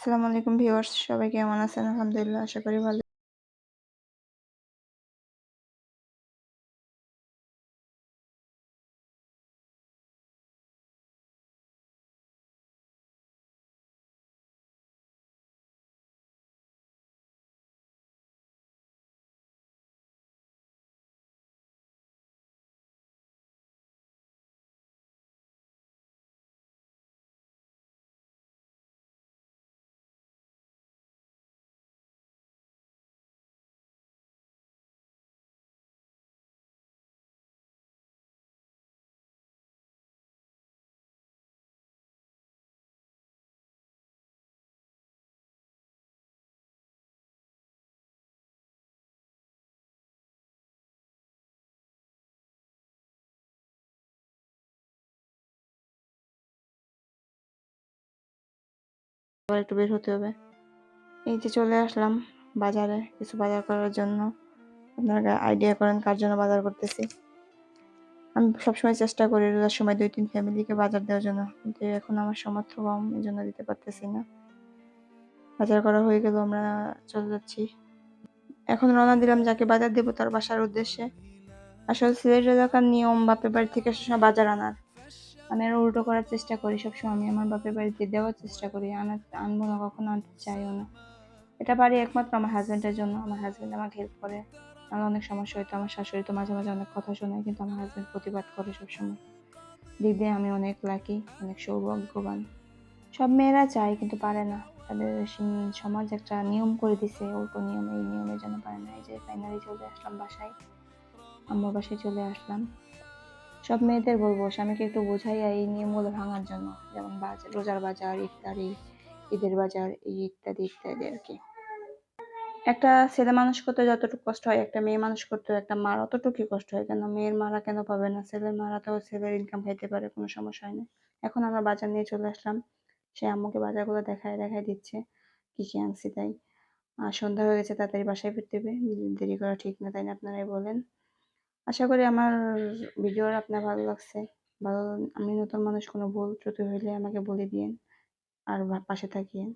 আসসালামু আলাইকুম ভিউয়ার্স সবাই কেমন আছেন? আলহামদুলিল্লাহ আশা করি ভালো আবার একটু বের হতে হবে। এই যে চলে আসলাম বাজারে কিছু বাজার করার জন্য। আপনারা আইডিয়া করেন কার জন্য বাজার করতেছি। আমি সবসময় চেষ্টা করি রোজার সময় দুই তিন ফ্যামিলিকে বাজার দেওয়ার জন্য। কিন্তু এখন আমার সামর্থ্য কম এই জন্য দিতে পারতেছি না। বাজার করা হয়ে গেল, আমরা চলে যাচ্ছি। এখন রওনা দিলাম যাকে বাজার দেবো তার বাসার উদ্দেশ্যে। আসলে সিলেট এলাকার নিয়ম, বাপের বাড়ি থেকে সবসময় বাজার আনার। আমি আরও উল্টো করার চেষ্টা করি সবসময়। আমি আমার বাপের বাড়িতে দেওয়ার চেষ্টা করি, আনার আনব না, কখনো আনতে চাইও না। এটা পারি একমাত্র আমার হাজব্যান্ডের জন্য। আমার হাজব্যান্ড আমাকে হেল্প করে। আমার অনেক সমস্যা হয়তো, আমার শাশুড়ি তো মাঝে মাঝে অনেক কথা শোনায় কিন্তু আমার হাজব্যান্ড প্রতিবাদ করে সবসময়। দিক দিয়ে আমি অনেক লাকি অনেক সৌভাগ্যবান। সব মেয়েরা চায়, কিন্তু পারে না। তাদের সমাজ একটা নিয়ম করে দিছে, উল্টো নিয়ম, এই নিয়মের জন্য পারে না। এই যে ফাইনালি চলে আসলাম বাসায়। আম্মুর বাসায় চলে আসলাম। সব মেয়েদের বলব, স্বামীকে একটু বোঝাইয়া এই নিয়মগুলো ভাঙার জন্য, যেমন বাজার রোজার বাজার, ইফতারি, ঈদের বাজার, এই ইত্যাদি ইত্যাদি আর কি। একটা ছেলে মানুষ করতে যতটুকু কষ্ট হয়, একটা মেয়ে মানুষ করতে একটা মার অতটুকুই কষ্ট হয়, কেন মেয়ের মারা কেন পাবে না? ছেলের মারা তো ছেলের ইনকাম খাইতে পারে, কোনো সমস্যা হয় না। এখন আমরা বাজার নিয়ে চলে আসলাম, সে আম্মুকে বাজারগুলো দেখায় দেখায় দিচ্ছে, কি কি আনছি তাই। আর সন্ধ্যা হয়ে গেছে, তাড়াতাড়ি বাসায় ফিরতে হবে, দেরি করা ঠিক না, তাই না আপনারাই বলেন। আশা করি আমার ভিডিওর আপনার ভালো লাগছে। ভালো, আমি নতুন মানুষ, কোনো ভুল ত্রুটি হইলে আমাকে বলে দিয়েন। আর পাশে থাকিয়েন